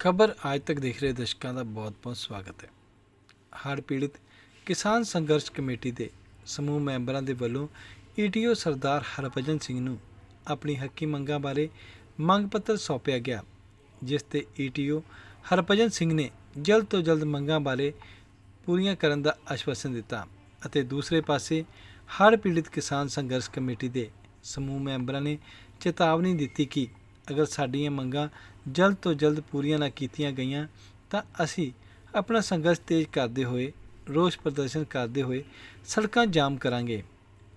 ਖਬਰ ਅੱਜ ਤੱਕ ਦੇਖ ਰਹੇ ਦਰਸ਼ਕਾਂ ਦਾ ਬਹੁਤ-ਬਹੁਤ ਸਵਾਗਤ ਹੈ। ਹੜ੍ਹ ਪੀੜਿਤ ਕਿਸਾਨ ਸੰਘਰਸ਼ ਕਮੇਟੀ ਦੇ ਸਮੂਹ ਮੈਂਬਰਾਂ ਦੇ ਵੱਲੋਂ ਈਟੀਓ ਸਰਦਾਰ ਹਰਭਜਨ ਸਿੰਘ ਨੂੰ ਆਪਣੀ ਹੱਕੀ ਮੰਗਾਂ ਬਾਰੇ ਮੰਗ ਪੱਤਰ ਸੌਂਪਿਆ ਗਿਆ, ਜਿਸ ਤੇ ਈਟੀਓ ਹਰਭਜਨ ਸਿੰਘ ਨੇ ਜਲਦ ਤੋਂ ਜਲਦ ਮੰਗਾਂ ਬਾਰੇ ਪੂਰੀਆਂ ਕਰਨ ਦਾ ਆਸ਼ਵਾਸਨ ਦਿੱਤਾ ਅਤੇ ਦੂਸਰੇ ਪਾਸੇ ਹੜ੍ਹ ਪੀੜਿਤ ਕਿਸਾਨ ਸੰਘਰਸ਼ ਕਮੇਟੀ ਦੇ ਸਮੂਹ ਮੈਂਬਰਾਂ ਨੇ ਚੇਤਾਵਨੀ ਦਿੱਤੀ ਕਿ ਅਗਰ ਸਾਡੀਆਂ ਮੰਗਾਂ ਜਲਦ ਤੋਂ ਜਲਦ ਪੂਰੀਆਂ ਨਾ ਕੀਤੀਆਂ ਗਈਆਂ, ਤਾਂ ਅਸੀਂ ਆਪਣਾ ਸੰਘਰਸ਼ ਤੇਜ਼ ਕਰਦੇ ਹੋਏ, ਰੋਸ ਪ੍ਰਦਰਸ਼ਨ ਕਰਦੇ ਹੋਏ ਸੜਕਾਂ ਜਾਮ ਕਰਾਂਗੇ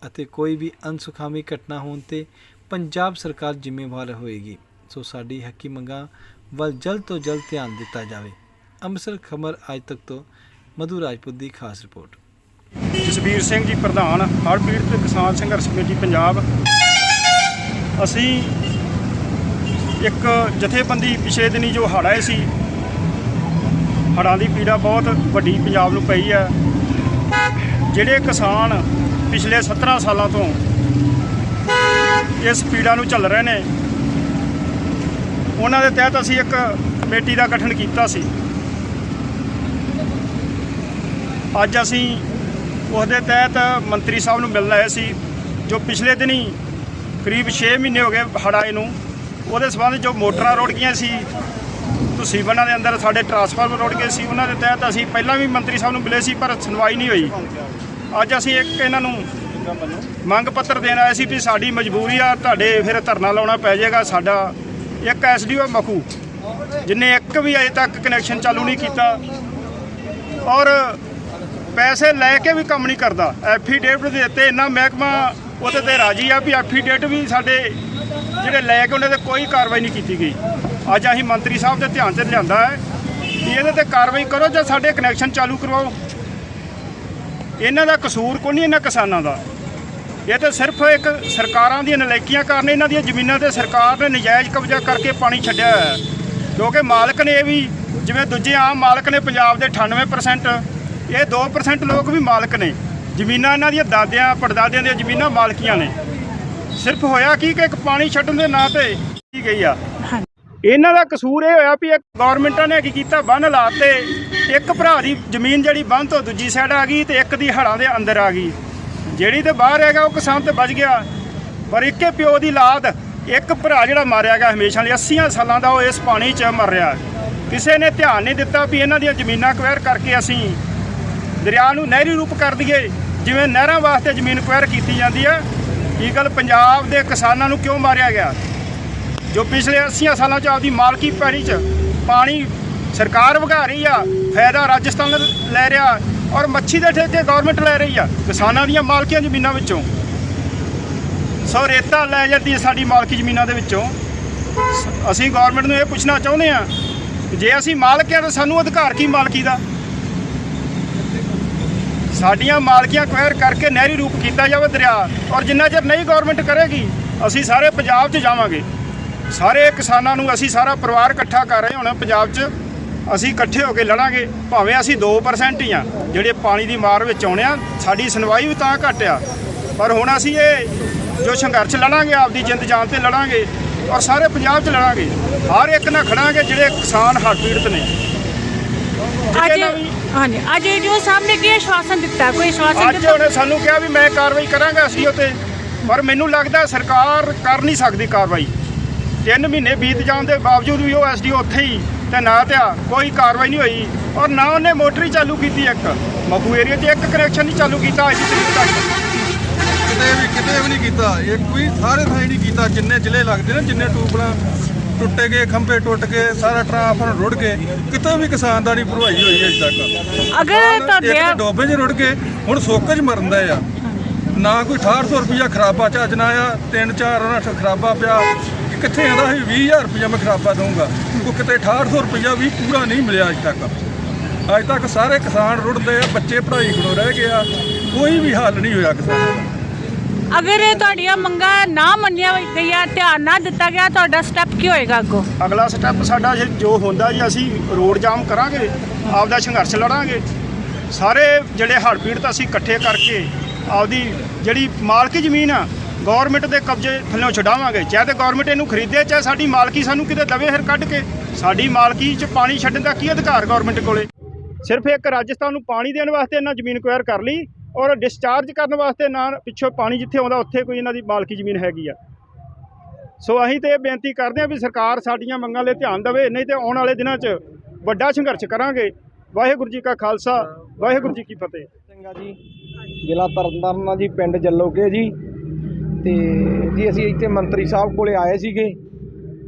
ਅਤੇ ਕੋਈ ਵੀ ਅਨਸੁਖਾਵੀ ਘਟਨਾ ਹੋਣ ਤੇ ਪੰਜਾਬ ਸਰਕਾਰ ਜ਼ਿੰਮੇਵਾਰ ਹੋਏਗੀ। ਸੋ ਸਾਡੀ ਹੱਕੀ ਮੰਗਾਂ ਵੱਲ ਜਲਦ ਤੋਂ ਜਲਦ ਧਿਆਨ ਦਿੱਤਾ ਜਾਵੇ। ਅੰਮ੍ਰਿਤਸਰ ਖਬਰ ਅੱਜ ਤੱਕ ਤੋਂ ਮਧੂ ਰਾਜਪੂਤ ਦੀ ਖਾਸ ਰਿਪੋਰਟ। ਜਸਵੀਰ ਸਿੰਘ ਜੀ, ਪ੍ਰਧਾਨ ਹੜ੍ਹ ਪੀੜਤ ਕਿਸਾਨ ਸੰਘਰਸ਼ ਕਮੇਟੀ, ਪੰਜਾਬ। ਅਸੀਂ ਇੱਕ ਜਥੇਬੰਦੀ ਪਿਛਲੇ ਦਿਨੀ ਜੋ ਹੜ੍ਹ ਆਏ ਸੀ, ਹੜ੍ਹਾਂ ਦੀ ਪੀੜਾ ਬਹੁਤ ਵੱਡੀ ਪੰਜਾਬ ਨੂੰ ਪਈ ਹੈ। ਜਿਹੜੇ ਕਿਸਾਨ ਪਿਛਲੇ 17 ਸਾਲਾਂ ਤੋਂ ਇਸ ਪੀੜਾ ਨੂੰ ਝੱਲ ਰਹੇ ਨੇ, ਉਹਨਾਂ ਦੇ ਤਹਿਤ ਅਸੀਂ ਇੱਕ ਕਮੇਟੀ ਦਾ ਗਠਨ ਕੀਤਾ ਸੀ। ਅੱਜ ਅਸੀਂ ਉਸ ਦੇ ਤਹਿਤ ਮੰਤਰੀ ਸਾਹਿਬ ਨੂੰ ਮਿਲਣ ਆਏ ਸੀ, ਜੋ ਪਿਛਲੇ ਦਿਨੀ ਕਰੀਬ 6 ਮਹੀਨੇ ਹੋ ਗਏ ਹੜ੍ਹ ਆਏ ਨੂੰ। ਉਹਦੇ ਸਬੰਧ ਜੋ ਮੋਟਰਾਂ ਰੁੜ ਗਈਆਂ ਸੀ ਤੁਸੀਂ ਬਨਾਂ ਦੇ ਅੰਦਰ ਸਾਡੇ ਟਰਾਂਸਫਾਰਮਰ ਰੁੜ ਗਏ ਸੀ ਉਹਨਾਂ ਦੇ ਤਹਿਤ। ਅਸੀਂ ਪਹਿਲਾਂ ਵੀ ਮੰਤਰੀ ਸਾਹਿਬ ਨੂੰ ਮਿਲੇ ਸੀ, ਪਰ ਸੁਣਵਾਈ ਨਹੀਂ ਹੋਈ। ਅੱਜ ਅਸੀਂ ਇੱਕ ਇਹਨਾਂ ਨੂੰ ਮੰਗ ਪੱਤਰ ਦੇਣ ਆਏ ਸੀ ਵੀ ਸਾਡੀ ਮਜਬੂਰੀ ਆ, ਤੁਹਾਡੇ ਫਿਰ ਧਰਨਾ ਲਾਉਣਾ ਪੈ ਜਾਏਗਾ, ਸਾਡਾ ਇੱਕ ਐਸਡੀਓ ਮਖੂ, ਜਿਨੇ ਇੱਕ ਵੀ ਅਜੇ ਤੱਕ ਕਨੈਕਸ਼ਨ ਚਾਲੂ ਨਹੀਂ ਕੀਤਾ। ਔਰ ਪੈਸੇ ਲੈ ਕੇ ਵੀ ਕੰਮ ਨਹੀਂ ਕਰਦਾ। ਐਫੀਡੇਵਿਟ ਦੇ ਦਿੱਤੇ ਇੰਨਾ ਮਹਿਕਮਾ ਉਹਦੇ ਤੇ ਰਾਜੀ ਆ ਵੀ ਐਫੀਡੇਵਿਟ ਵੀ ਸਾਡੇ ਜਿਹੜੇ ਲੈ ਕੇ ਉਹਨਾਂ ਤੇ ਕੋਈ ਕਾਰਵਾਈ ਨਹੀਂ ਕੀਤੀ ਗਈ। ਅੱਜ ਅਸੀਂ ਮੰਤਰੀ ਸਾਹਿਬ ਦੇ ਧਿਆਨ 'ਚ ਲਿਆਂਦਾ ਹੈ ਕਿ ਇਹਦੇ ਤੇ ਕਾਰਵਾਈ ਕਰੋ ਜਾਂ ਸਾਡੇ ਕਨੈਕਸ਼ਨ ਚਾਲੂ ਕਰਵਾਓ। ਇਹਨਾਂ ਦਾ ਕਸੂਰ ਕੋਈ ਨਹੀਂ ਇਹਨਾਂ ਕਿਸਾਨਾਂ ਦਾ। ਇਹ ਤਾਂ ਸਿਰਫ ਇੱਕ ਸਰਕਾਰਾਂ ਦੀਆਂ ਨਲਾਇਕੀਆਂ ਕਾਰਨ ਇਹਨਾਂ ਦੀਆਂ ਜ਼ਮੀਨਾਂ ਤੇ ਸਰਕਾਰ ਨੇ ਨਜਾਇਜ਼ ਕਬਜ਼ਾ ਕਰਕੇ ਪਾਣੀ ਛੱਡਿਆ ਹੋਇਆ ਹੈ। ਕਿਉਂਕਿ ਮਾਲਕ ਨੇ ਇਹ ਵੀ ਜਿਵੇਂ ਦੂਜੇ ਆਮ ਮਾਲਕ ਨੇ ਪੰਜਾਬ ਦੇ 98% ਇਹ 2% ਲੋਕ ਵੀ ਮਾਲਕ ਨੇ। ਜ਼ਮੀਨਾਂ ਇਹਨਾਂ ਦੀਆਂ ਦਾਦਿਆਂ, ਪੜਦਾਦਿਆਂ ਦੀਆਂ ਜ਼ਮੀਨਾਂ ਮਾਲਕੀਆਂ ਨੇ। ਸਿਰਫ ਹੋਇਆ ਕੀ ਕਿ ਇੱਕ ਪਾਣੀ ਛੱਡਣ ਦੇ ਨਾਂ ਤੇ ਕੀ ਗਈ ਆ? ਇਹਨਾਂ ਦਾ ਕਸੂਰ ਇਹ ਹੋਇਆ ਵੀ ਇੱਕ ਗਵਰਨਮੈਂਟਾਂ ਨੇ ਕੀ ਕੀਤਾ ਬੰਨ ਲਾਤੇ ਇੱਕ ਭਰਾ ਦੀ ਜ਼ਮੀਨ ਜਿਹੜੀ ਬੰਨ ਤੋਂ ਦੂਜੀ ਸਾਈਡ ਆ ਗਈ ਤੇ ਇੱਕ ਦੀ ਹੜਾਂ ਦੇ ਅੰਦਰ ਆ ਗਈ। ਜਿਹੜੀ ਤੇ ਬਾਹਰ ਹੈਗਾ ਉਹ ਕਿਸਾਨ ਤੇ ਬਚ ਗਿਆ। ਪਰ ਇੱਕੇ ਪਿਓ ਦੀ ਲਾਦ ਇੱਕ ਭਰਾ ਜਿਹੜਾ ਮਾਰਿਆ ਗਿਆ ਹਮੇਸ਼ਾ ਲਈ 80 ਸਾਲਾਂ ਦਾ ਉਹ ਇਸ ਪਾਣੀ 'ਚ ਮਰ ਰਿਹਾ। ਕਿਸੇ ਨੇ ਧਿਆਨ ਨਹੀਂ ਦਿੱਤਾ ਵੀ ਇਹਨਾਂ ਦੀਆਂ ਜ਼ਮੀਨਾਂ ਕੁਐਰ ਕਰਕੇ ਅਸੀਂ ਦਰਿਆ ਨੂੰ ਨਹਿਰੀ ਰੂਪ ਕਰ ਦਈਏ ਜਿਵੇਂ ਨਹਿਰਾਂ ਵਾਸਤੇ ਜ਼ਮੀਨ ਕੁਐਰ ਕੀਤੀ ਜਾਂਦੀ ਹੈ ਇਹ ਗੱਲ ਪੰਜਾਬ ਦੇ ਕਿਸਾਨਾਂ ਨੂੰ ਕਿਉਂ ਮਾਰਿਆ ਗਿਆ? ਜੋ ਪਿਛਲੇ 80 ਸਾਲਾਂ 'ਚ ਆਪਦੀ ਮਾਲਕੀ ਪੈਣੀ 'ਚ ਪਾਣੀ ਸਰਕਾਰ ਵਗਾ ਰਹੀ ਆ, ਫਾਇਦਾ ਰਾਜਸਥਾਨ ਲੈ ਰਿਹਾ ਔਰ ਮੱਛੀ ਦੇ ਠੇਕੇ ਗਵਰਨਮੈਂਟ ਲੈ ਰਹੀ ਆ, ਕਿਸਾਨਾਂ ਦੀਆਂ ਮਾਲਕੀਆਂ ਜ਼ਮੀਨਾਂ ਵਿੱਚੋਂ। ਸੋ ਰੇਤਾ ਲੈ ਜਾਂਦੀ ਹੈ ਸਾਡੀ ਮਾਲਕੀ ਜ਼ਮੀਨਾਂ ਦੇ ਵਿੱਚੋਂ। ਸ- ਅਸੀਂ ਗਵਰਨਮੈਂਟ ਨੂੰ ਇਹ ਪੁੱਛਣਾ ਚਾਹੁੰਦੇ ਆ ਜੇ ਅਸੀਂ ਮਾਲਕ ਆ ਤਾਂ ਸਾਨੂੰ ਅਧਿਕਾਰ ਕੀ ਮਾਲਕੀ ਦਾ? ਸਾਡੀਆਂ ਮਾਲਕੀਆਂ ਕੁਐਰ ਕਰਕੇ ਨਹਿਰੀ ਰੂਪ ਕੀਤਾ ਜਾਵੇ ਦਰਿਆ ਔਰ ਜਿੰਨਾ ਚਿਰ ਨਹੀਂ ਗਵਰਨਮੈਂਟ ਕਰੇਗੀ, ਅਸੀਂ ਸਾਰੇ ਪੰਜਾਬ 'ਚ ਜਾਵਾਂਗੇ। ਸਾਰੇ ਕਿਸਾਨਾਂ ਨੂੰ ਅਸੀਂ ਸਾਰਾ ਪਰਿਵਾਰ ਇਕੱਠਾ ਕਰ ਰਹੇ ਹੁਣ ਪੰਜਾਬ 'ਚ। ਅਸੀਂ ਇਕੱਠੇ ਹੋ ਕੇ ਲੜਾਂਗੇ, ਭਾਵੇਂ ਅਸੀਂ 2% ਹੀ ਆ, ਜਿਹੜੇ ਪਾਣੀ ਦੀ ਮਾਰ ਵਿੱਚ ਆਉਣੇ ਆ, ਸਾਡੀ ਸੁਣਵਾਈ ਵੀ ਤਾਂ ਘੱਟ ਆ। ਪਰ ਹੁਣ ਅਸੀਂ ਇਹ ਜੋ ਸੰਘਰਸ਼ ਲੜਾਂਗੇ, ਆਪਦੀ ਜਿੰਦ ਜਾਨ ਤੇ ਲੜਾਂਗੇ ਔਰ ਸਾਰੇ ਪੰਜਾਬ 'ਚ ਲੜਾਂਗੇ। ਹਰ ਇੱਕ ਨਾਲ ਖੜਾਂਗੇ ਜਿਹੜੇ ਕਿਸਾਨ ਹੜ੍ਹ ਪੀੜਤ ਨੇ। ਅੱਜ ਹਾਂਜੀ ਅੱਜ ਏਡੀਓ ਸਾਹਿਬ ਨੇ ਕੀ ਆਸ਼ਵਾਸਨ ਦਿੱਤਾ ਕੋਈ ਆਸ਼ਵਾਸਨ ਅੱਜ ਦਿੱਤਾ ਉਹਨੇ ਸਾਨੂੰ ਕਿਹਾ ਵੀ ਮੈਂ ਕਾਰਵਾਈ ਕਰਾਂਗਾ ਐਸਡੀਓ ਤੇ ਪਰ ਮੈਨੂੰ ਲੱਗਦਾ ਸਰਕਾਰ ਕਰ ਨਹੀਂ ਸਕਦੀ ਕਾਰਵਾਈ। ਤਿੰਨ ਮਹੀਨੇ ਬੀਤ ਜਾਣ ਦੇ ਬਾਵਜੂਦ ਵੀ ਉਹ ਐਸਡੀਓ ਉੱਥੇ ਹੀ ਤੇ ਨਾ ਤੇ ਕੋਈ ਕਾਰਵਾਈ ਨਹੀਂ ਹੋਈ। ਔਰ ਨਾ ਉਹਨੇ ਮੋਟਰ ਹੀ ਚਾਲੂ ਕੀਤੀ ਇੱਕ। ਮਖੂ ਏਰੀਆ 'ਚ ਇੱਕ ਕਨੈਕਸ਼ਨ ਨਹੀਂ ਚਾਲੂ ਕੀਤਾ ਅੱਜ ਤੱਕ ਕਿਤੇ ਵੀ ਕਿਤੇ ਵੀ ਨਹੀਂ ਕੀਤਾ। ਇੱਕ ਵੀ ਸਾਰੇ ਥਾਂ ਨਹੀਂ ਕੀਤਾ। ਜਿੰਨੇ ਜ਼ਿਲ੍ਹੇ ਲੱਗਦੇ ਨੇ ਜਿੰਨੇ ਟੂਬਲਾਂ ਟੁੱਟੇ ਗਏ ਖੰਭੇ ਟੁੱਟ ਕੇ ਸਾਰਾ ਟਰਾਂਸਫਾਰਮਰ ਰੁੜ ਗਏ। ਕਿਤੇ ਵੀ ਕਿਸਾਨ ਦਾ ਨਹੀਂ ਭਰਵਾਈ ਹੋਈ ਅਜੇ ਤੱਕ। ਅਗਰ ਤੁਹਾਡੇ ਡੋਬੇ 'ਚ ਰੁੜ ਗਏ ਹੁਣ ਸੁੱਕ 'ਚ ਮਰਦਾ ਆ। ਨਾ ਕੋਈ 1800 ਰੁਪਇਆ ਖਰਾਬਾ ਚੱਜ ਨਾ ਆ ਤਿੰਨ ਚਾਰ ਉਹਨਾਂ ਚ ਖਰਾਬਾ ਪਿਆ। ਕਿ ਕਿੱਥੇ ਆਂਦਾ ਸੀ? 20000 ਰੁਪਇਆ ਮੈਂ ਖਰਾਬਾ ਦਊਂਗਾ। ਉਹ ਕਿਤੇ 1800 ਰੁਪਇਆ ਵੀ ਪੂਰਾ ਨਹੀਂ ਮਿਲਿਆ ਅਜੇ ਤੱਕ। ਅੱਜ ਤੱਕ ਸਾਰੇ ਕਿਸਾਨ ਰੁੜਦੇ ਆ ਬੱਚੇ ਪੜ੍ਹਾਈ ਖੜੋ ਰਹਿ ਗਏ ਆ। ਕੋਈ ਵੀ ਹੱਲ ਨਹੀਂ ਹੋਇਆ ਕਿਸਾਨਾਂ ਦਾ। ਅਗਰ ਇਹ ਤੁਹਾਡੀਆਂ ਮੰਗਾਂ ਨਾ ਮੰਨੀਆਂ ਗਈਆਂ, ਧਿਆਨ ਨਾ ਦਿੱਤਾ ਗਿਆ, ਤੁਹਾਡਾ ਸਟੈਪ ਕੀ ਹੋਏਗਾ ਅੱਗੋਂ? ਅਗਲਾ ਸਟੈਪ ਸਾਡਾ ਜੇ ਜੋ ਹੁੰਦਾ ਜੀ, ਅਸੀਂ ਰੋਡ ਜਾਮ ਕਰਾਂਗੇ, ਆਪਦਾ ਸੰਘਰਸ਼ ਲੜਾਂਗੇ। ਸਾਰੇ ਜਿਹੜੇ ਹੜ੍ਹ ਪੀੜਤ ਅਸੀਂ ਇਕੱਠੇ ਕਰਕੇ ਆਪਦੀ ਜਿਹੜੀ ਮਾਲਕੀ ਜ਼ਮੀਨ ਆ ਗਵਰਨਮੈਂਟ ਦੇ ਕਬਜ਼ੇ ਥੱਲੇ ਛਡਾਵਾਂਗੇ। ਚਾਹੇ ਤੇ ਗਵਰਨਮੈਂਟ ਇਹਨੂੰ ਖਰੀਦੇ, ਚਾਹੇ ਸਾਡੀ ਮਾਲਕੀ ਸਾਨੂੰ ਕਿਤੇ ਦਵੇ ਫਿਰ ਕੱਢ ਕੇ, ਸਾਡੀ ਮਾਲਕੀ 'ਚ ਪਾਣੀ ਛੱਡਣ ਦਾ ਕੀ ਅਧਿਕਾਰ ਗਵਰਨਮੈਂਟ ਕੋਲੇ? ਸਿਰਫ ਇੱਕ ਰਾਜਸਥਾਨ ਨੂੰ ਪਾਣੀ ਦੇਣ ਵਾਸਤੇ ਇਹਨਾਂ ਜ਼ਮੀਨ ਕੁਐਰ ਕਰ ਲਈ ਔਰ ਡਿਸਚਾਰਜ ਕਰਨ ਵਾਸਤੇ ਨਾ ਪਿੱਛੋਂ ਪਾਣੀ ਜਿੱਥੇ ਆਉਂਦਾ, ਉੱਥੇ ਕੋਈ ਇਹਨਾਂ ਦੀ ਮਾਲਕੀ ਜ਼ਮੀਨ ਹੈਗੀ ਆ। ਸੋ ਅਸੀਂ ਤੇ ਇਹ ਬੇਨਤੀ ਕਰਦੇ ਹਾਂ ਵੀ ਸਰਕਾਰ ਸਾਡੀਆਂ ਮੰਗਾਂ 'ਤੇ ਧਿਆਨ ਦੇਵੇ, ਨਹੀਂ ਤੇ ਆਉਣ ਵਾਲੇ ਦਿਨਾਂ 'ਚ ਵੱਡਾ ਸੰਘਰਸ਼ ਕਰਾਂਗੇ। ਵਾਹਿਗੁਰੂ ਜੀ ਕਾ ਖਾਲਸਾ, ਵਾਹਿਗੁਰੂ ਜੀ ਕੀ ਫਤਿਹ। ਚੰਗਾ ਜੀ। ਜ਼ਿਲ੍ਹਾ ਤਰਨਤਾਰਨ ਆ ਜੀ, ਪਿੰਡ ਜੱਲੋਕੇ ਜੀ। ਤੇ ਜੀ ਅਸੀਂ ਇੱਥੇ ਮੰਤਰੀ ਸਾਹਿਬ ਕੋਲੇ ਆਏ ਸੀਗੇ।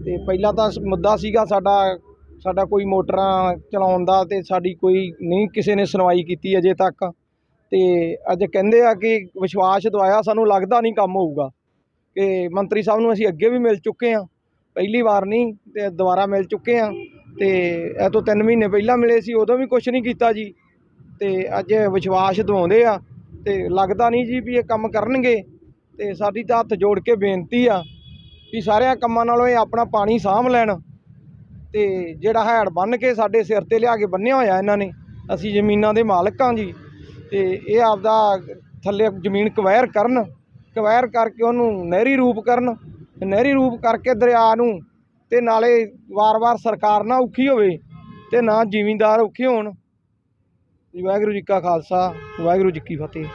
ਤੇ ਪਹਿਲਾਂ ਤਾਂ ਮੁੱਦਾ ਸੀਗਾ ਸਾਡਾ ਸਾਡਾ ਕੋਈ ਮੋਟਰਾਂ ਚਲਾਉਣ ਦਾ ਤੇ ਸਾਡੀ ਕੋਈ ਨਹੀਂ ਕਿਸੇ ਨੇ ਸੁਣਵਾਈ ਕੀਤੀ ਅਜੇ ਤੱਕ। ਤੇ ਅੱਜ ਕਹਿੰਦੇ ਆ ਕਿ ਵਿਸ਼ਵਾਸ ਦਵਾਇਆ, ਸਾਨੂੰ ਲੱਗਦਾ ਨਹੀਂ ਕੰਮ ਹੋਊਗਾ। ਕਿ ਮੰਤਰੀ ਸਾਹਿਬ ਨੂੰ ਅਸੀਂ ਅੱਗੇ ਵੀ ਮਿਲ ਚੁੱਕੇ ਆ ਪਹਿਲੀ ਵਾਰ ਨਹੀਂ, ਤੇ ਦੁਬਾਰਾ ਮਿਲ ਚੁੱਕੇ ਆ ਤੇ ਇਹ ਤੋਂ 3 ਮਹੀਨੇ ਪਹਿਲਾਂ ਮਿਲੇ ਸੀ, ਉਦੋਂ ਵੀ ਕੁਝ ਨਹੀਂ ਕੀਤਾ ਜੀ। ਤੇ ਅੱਜ ਵਿਸ਼ਵਾਸ ਦਵਾਉਂਦੇ ਆ, ਤੇ ਲੱਗਦਾ ਨਹੀਂ ਜੀ ਵੀ ਇਹ ਕੰਮ ਕਰਨਗੇ। ਤੇ ਸਾਡੀ ਤਾਂ ਹੱਥ ਜੋੜ ਕੇ ਬੇਨਤੀ ਆ ਵੀ ਸਾਰਿਆਂ ਕੰਮਾਂ ਨਾਲੋਂ ਇਹ ਆਪਣਾ ਪਾਣੀ ਸਾਂਭ ਲੈਣ। ਤੇ ਜਿਹੜਾ ਹੈੜ ਬੰਨ ਕੇ ਸਾਡੇ ਸਿਰ ਤੇ ਲਿਆ ਕੇ ਬੰਨਿਆ ਹੋਇਆ ਇਹਨਾਂ ਨੇ, ਅਸੀਂ ਜ਼ਮੀਨਾਂ ਦੇ ਮਾਲਕ ਹਾਂ ਜੀ। ਤੇ ਇਹ ਆਪਦਾ ਥੱਲੇ ਜ਼ਮੀਨ ਕਵੈਰ ਕਰਨ, ਕਵੈਰ ਕਰਕੇ ਉਹਨੂੰ ਨਹਿਰੀ ਰੂਪ ਕਰਨ ਨਹਿਰੀ ਰੂਪ ਕਰਕੇ ਦਰਿਆ ਨੂੰ ਤੇ ਨਾਲੇ ਵਾਰ-ਵਾਰ ਸਰਕਾਰ ਨਾ ਔਖੀ ਹੋਵੇ ਤੇ ਨਾ ਜ਼ਿਮੀਂਦਾਰ ਔਖੇ ਹੋਣ। ਵਾਹਿਗੁਰੂ ਜੀ ਕਾ ਖਾਲਸਾ, ਵਾਹਿਗੁਰੂ ਜੀ ਕੀ ਫਤਿਹ।